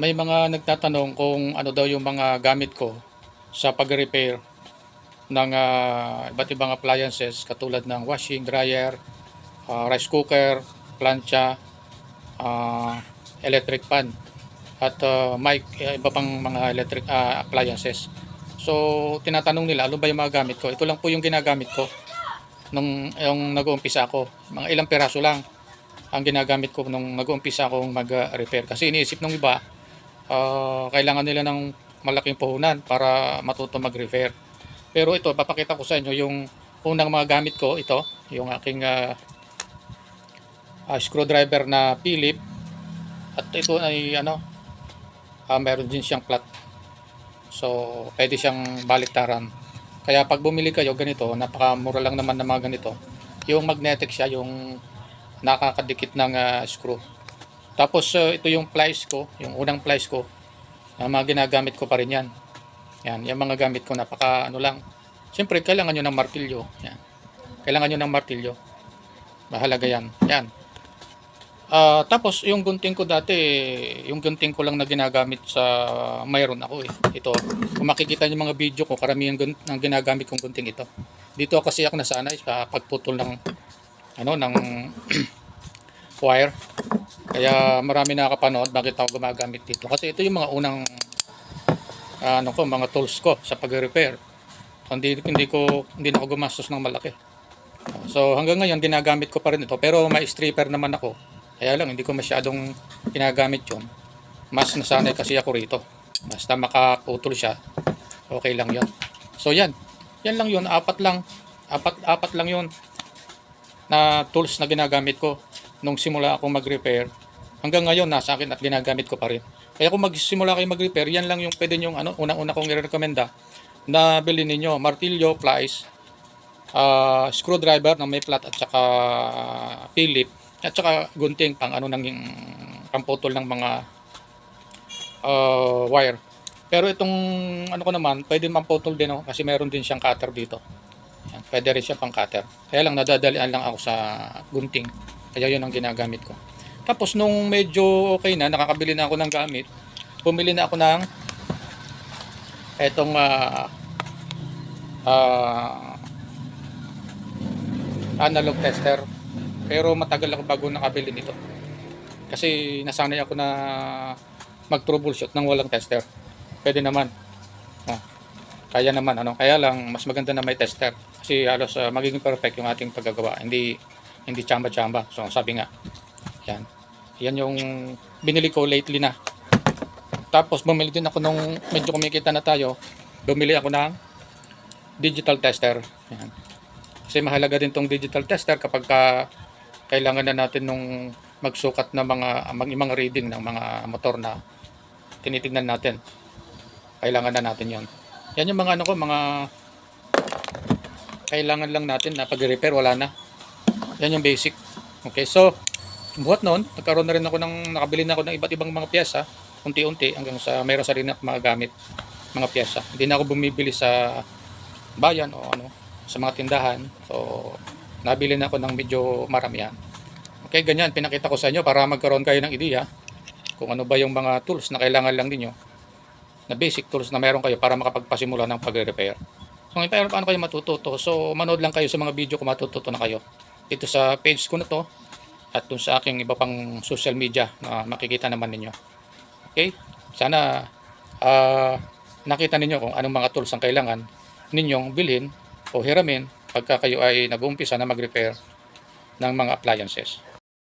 May mga nagtatanong kung ano daw yung mga gamit ko sa pag-repair ng ah, iba't ibang appliances katulad ng washing, dryer, ah, rice cooker, plancha, ah, electric pan at ah, mic, eh, iba pang mga electric ah, appliances. So, tinatanong nila, ano ba yung mga gamit ko? Ito lang po yung ginagamit ko nung yung nag-uumpisa ako. Mga ilang piraso lang ang ginagamit ko nung nag-uumpisa akong mag-repair. Kasi iniisip ng iba, ah, kailangan nila ng malaking puhunan para matuto mag-repair. Pero ito, papakita ko sa inyo yung unang mga gamit ko. Ito, yung aking ah, ah, screwdriver na Philip. At ito ay ano, ah, meron din siyang flat. So, pwede siyang baliktaran. Kaya pag bumili kayo ganito, napakamura lang naman ng mga ganito. Yung magnetic siya, yung nakakadikit ng ah, screw. Tapos uh, ito yung plies ko, yung unang plies ko. na mga ginagamit ko pa rin yan. Yan, yung mga gamit ko napaka ano lang. Siyempre, kailangan nyo ng martilyo. Yan. Kailangan nyo ng martilyo. Mahalaga yan. Yan. Ah, tapos yung gunting ko dati, yung gunting ko lang na ginagamit sa mayroon ako eh. Ito, kung makikita niyo mga video ko, karamihan gun, ng ginagamit kong gunting ito. Dito kasi ako nasanay sa pagputol ng ano ng wire. Kaya marami nakakapanood bakit ako gumagamit dito. Kasi ito yung mga unang ah, ano ko, mga tools ko sa pag-repair. Hindi hindi ko hindi na ako gumastos ng malaki. So hanggang ngayon ginagamit ko pa rin ito pero may stripper naman ako. Kaya lang hindi ko masyadong ginagamit 'yon. Mas nasanay kasi ako rito. Basta makaputol siya, okay lang 'yon. So yan. Yan lang 'yon, apat lang. Apat apat lang 'yon na tools na ginagamit ko nung simula akong mag-repair. Hanggang ngayon nasa akin at ginagamit ko pa rin. Kaya kung magsimula kayo mag-repair, yan lang yung pwede yung ano, unang-una kong i-recommenda na bilhin ninyo. Martilyo, plies, ah, screwdriver na may flat at saka Philip at saka gunting pang ano nang pamputol ng mga ah, wire. Pero itong ano ko naman, pwede mamputol din oh, kasi meron din siyang cutter dito. Yan, pwede rin siya pang cutter. Kaya lang nadadalian lang ako sa gunting. Kaya yun ang ginagamit ko. Tapos nung medyo okay na, nakakabili na ako ng gamit, bumili na ako ng etong ah ah, analog tester. Pero matagal ako bago nakabili nito. Kasi nasanay ako na mag-troubleshoot ng walang tester. Pwede naman. Ah, kaya naman ano. Kaya lang mas maganda na may tester kasi halos ah, magiging perfect yung ating paggagawa. Hindi hindi chamba-chamba. So sabi nga. Yan. Yan yung binili ko lately na. Tapos bumili din ako nung medyo kumikita na tayo. Bumili ako ng digital tester. Yan. Kasi mahalaga din tong digital tester kapag ka kailangan na natin nung magsukat na mga mga, mga reading ng mga motor na tinitingnan natin. Kailangan na natin 'yon. Yan yung mga ano ko, mga kailangan lang natin na pag-repair wala na. Yan yung basic. Okay, so buhat noon, nagkaroon na rin ako ng nakabili na ako ng iba't ibang mga piyesa, unti-unti hanggang sa mayroon sa rin ako mga gamit, mga piyesa. Hindi na ako bumibili sa bayan o ano, sa mga tindahan. So, nabili na ako ng medyo maramihan. Okay, ganyan, pinakita ko sa inyo para magkaroon kayo ng ideya kung ano ba yung mga tools na kailangan lang ninyo na basic tools na meron kayo para makapagpasimula ng pagre-repair. Kung paano, paano kayo matututo, so manood lang kayo sa mga video kung matututo na kayo. Dito sa page ko na to at dun sa aking iba pang social media na makikita naman ninyo. Okay? Sana ah, nakita ninyo kung anong mga tools ang kailangan ninyong bilhin o hiramin pagka kayo ay nag-uumpisa na mag-repair ng mga appliances.